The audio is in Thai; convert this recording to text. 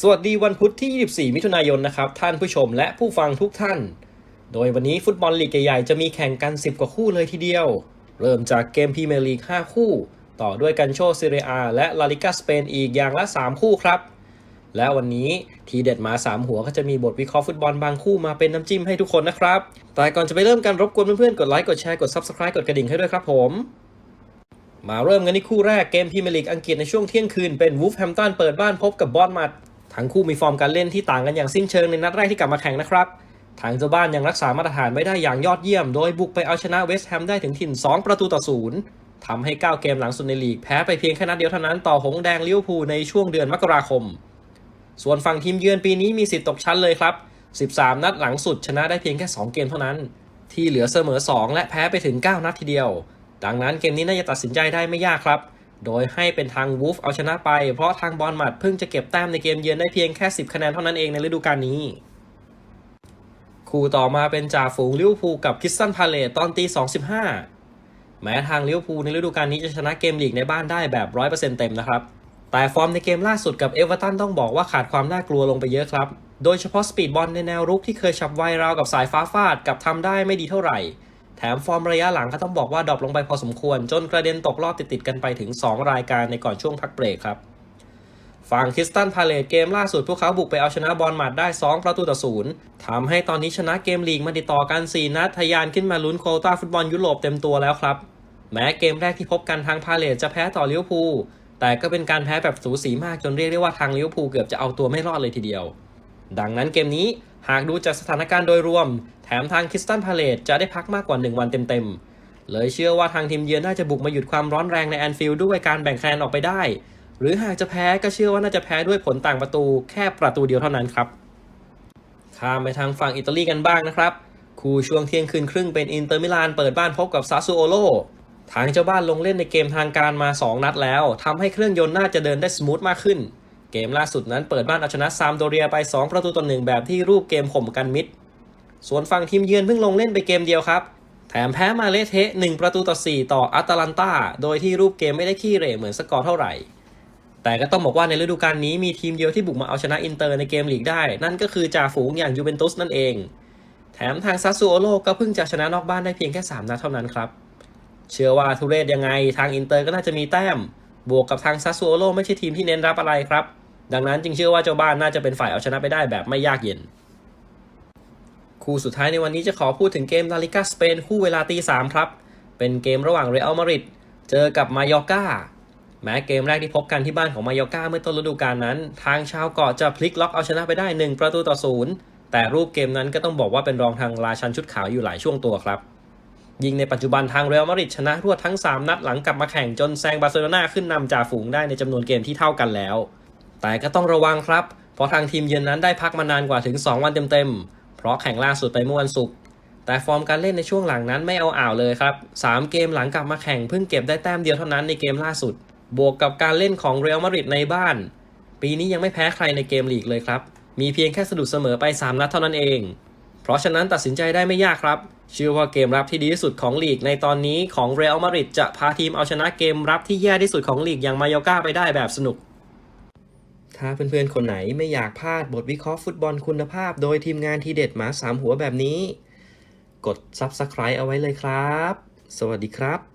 สวัสดีวันพุธที่ 24 มิถุนายนนะครับ ท่านผู้ชมและผู้ฟังทุกท่าน โดยวันนี้ฟุตบอลลีกใหญ่ๆจะมีแข่งกัน 10 กว่าคู่เลยทีเดียว เริ่มจากเกมพรีเมียร์ลีก 5 คู่ ต่อด้วยกันโชซีเรียและลาลิกาสเปนอีกอย่างละ 3 คู่ครับ และวันนี้ทีเด็ดมา 3 หัวก็จะมีบทวิเคราะห์ฟุตบอลบางคู่มาเป็นน้ำจิ้มให้ทุกคนนะครับ แต่ก่อนจะไปเริ่มกันรบกวนเพื่อนๆ กดไลค์ กดแชร์ กด Subscribe กดกระดิ่งให้ด้วยครับผมมาเริ่มกันที่คู่แรกเกมพรีเมียร์ลีกอังกฤษในช่วงเที่ยงคืนเป็นวูฟแฮมตันเปิดบ้านพบกับบอนมัด ทั้งคู่มีฟอร์มการเล่นที่ต่างกันอย่างสิ้นเชิงในนัดแรกที่กลับมาแข่งนะครับ ทางเจ้าบ้านยังรักษามาตรฐานไม่ได้อย่างยอดเยี่ยม โดยบุกไปเอาชนะเวสต์แฮมได้ถึงถิ่น 2 ประตูต่อศูนย์ทำให้ 9 เกมหลังสุดในลีกแพ้ไปเพียงแค่นัดเดียวเท่านั้นต่อหงส์แดงลิเวอร์พูลในช่วงเดือนมกราคม ส่วนฝั่งทีมเยือนปีนี้มีสิทธิ์ตกชั้นเลยครับ 13 นัดหลังสุดชนะได้เพียงแค่ 2 เกมเท่านั้น ที่เหลือเสมอ 2 และแพ้ไปถึง 9 นัดทีเดียว ดังนั้นเกมนี้น่าจะตัดสินใจได้ไม่ยากครับ โดยให้เป็นทางวูฟเอาชนะไป เพราะทางบอลมัดเพิ่งจะเก็บแต้มในเกมเยือนได้เพียงแค่ 10 คะแนนเท่านั้นเองในฤดูกาลนี้ คู่ต่อมาเป็นจ่าฝูงลิเวอร์พูลกับคิสตันพาเลตตอนตี2.15 แม้ทางลิเวอร์พูลในฤดูกาลนี้จะชนะเกมลีกในบ้านได้แบบ 100%เต็มนะครับแต่ฟอร์มในเกมล่าสุดกับเอเวอร์ตันต้องบอกว่าขาดความน่ากลัวลงไปเยอะครับ โดยเฉพาะสปีดบอลในแนวรุกที่เคยฉับไวราวกับสายฟ้าฟาดกับทำได้ไม่ดีเท่าไหร่ แถมฟอร์มระยะหลังก็ต้องบอกว่าดรอปลงไปพอสมควร จนกระเด็นตกรอบติดๆกันไปถึง 2 รายการในก่อนช่วงพักเบรกครับฝั่งคริสตันพาเลตเกมล่าสุดพวกเขาบุกไปเอาชนะบอลมาดได้ 2 ประตูต่อศูนย์ทำให้ตอนนี้ชนะเกมลีกมาติดต่อกัน 4 นัดทะยานขึ้นมาลุ้นโคต้าฟุตบอลยุโรปเต็มตัวแล้วครับ แม้เกมแรกที่พบกันทางพาเลตจะแพ้ต่อลิเวอร์พูลแต่ก็เป็นการแพ้แบบสูสีมากจนเรียกได้ว่าทางลิเวอร์พูลเกือบจะเอาตัวไม่รอดเลยทีเดียว ดังนั้นเกมนี้ หากดูจากสถานการณ์โดยรวม แถมทางคิสตันพาเลตจะได้พักมากกว่า 1 วันเต็มๆ เลยเชื่อว่าทางทีมเยือนน่าจะบุกมาหยุดความร้อนแรงในแอนฟิลด์ด้วยการแบ่งคะแนนออกไปได้ หรือหากจะแพ้ก็เชื่อว่าน่าจะแพ้ด้วยผลต่างประตูแค่ประตูเดียวเท่านั้นครับ ข้ามไปทางฝั่งอิตาลีกันบ้างนะครับ คู่ช่วงเที่ยงคืนครึ่งเป็นอินเตอร์มิลานเปิดบ้านพบกับซาซูโอโลทางเจ้าบ้านลงเล่นในเกมทางการมา 2 นัดแล้วทำให้เครื่องยนต์น่าจะเดินได้สมูทมากขึ้น เกมล่าสุดนั้นเปิดบ้านเอาชนะซามโดเรียไป 2 ประตูต่อหนึ่งแบบที่รูปเกมข่มกันมิด ส่วนฝั่งทีมเยือนเพิ่งลงเล่นไปเกมเดียวครับ แถมแพ้มาเลเทะ1ประตูต่อ 4 ต่ออัตแลนตา โดยที่รูปเกมไม่ได้ขี้เหร่เหมือนสกอร์เท่าไหร่ แต่ก็ต้องบอกว่าในฤดูกาลนี้มีทีมเดียวที่บุกมาเอาชนะอินเตอร์ในเกมลีกได้ นั่นก็คือจ่าฝูงอย่างยูเวนตุสนั่นเอง แถมทางซาซูโอโลก็เพิ่งจะชนะนอกบ้านได้เพียงแค่3นัดเท่านั้นครับ เชื่อว่าทุเรศยังไงทางอินเตอร์ก็น่าจะมีแต้ม บวกกับทางซาซูโอโลไม่ใช่ทีมที่เน้นรับอะไรครับ ดังนั้นจึงเชื่อว่าเจ้าบ้านน่าจะเป็นฝ่ายเอาชนะไปได้แบบไม่ยากเย็น คู่สุดท้ายในวันนี้จะขอพูดถึงเกมลาลิกาสเปนคู่เวลาตีสามครับ เป็นเกมระหว่างเรอัลมาดริดเจอกับมายอกาแม้เกมแรกที่พบกันที่บ้านของมายอกาเมื่อต้นฤดูกาลนั้น ทางชาวเกาะจะพลิกล็อกเอาชนะไปได้ 1 ประตูต่อศูนย์แต่รูปเกมนั้นก็ต้องบอกว่าเป็นรองทางราชันชุดขาวอยู่หลายช่วงตัวครับ ยิงในปัจจุบันทางเรอัลมาดริดชนะรวดทั้ง 3 นัดหลังกลับมาแข่งจนแซงบาร์เซโลนาขึ้นนำจ่าฝูงได้ในจำนวนเกมที่เท่ากันแล้ว แต่ก็ต้องระวังครับ เพราะทางทีมเยือนนั้นได้พักมานานกว่าถึง 2 วันเต็มๆ เพราะแข่งล่าสุดไปเมื่อวันศุกร์ แต่ฟอร์มการเล่นในช่วงหลังนั้นไม่เอาอ่าวเลยครับ 3 เกมหลังกลับมาแข่งเพิ่งเก็บได้แต้มเดียวเท่านั้นในเกมล่าสุด บวกกับการเล่นของเรอัลมาดริดในบ้าน ปีนี้ยังไม่แพ้ใครในเกมลีกเลยครับ มีเพียงแค่สะดุดเสมอไป 3 นัดเท่านั้นเอง เพราะฉะนั้นตัดสินใจได้ไม่ยากครับ เชื่อว่าเกมรับที่ดีที่สุดของลีกในตอนนี้ของเรอัลมาดริดจะพาทีมเอาชนะเกมรับที่แย่ที่สุดของลีกอย่างมายกาไปได้แบบสนุก ถ้าเพื่อนๆ คนไหนไม่อยากพลาดบทวิเคราะห์ฟุตบอลคุณภาพ โดยทีมงานทีเด็ดหมาสามหัวแบบนี้ กด Subscribe เอาไว้เลยครับ สวัสดีครับ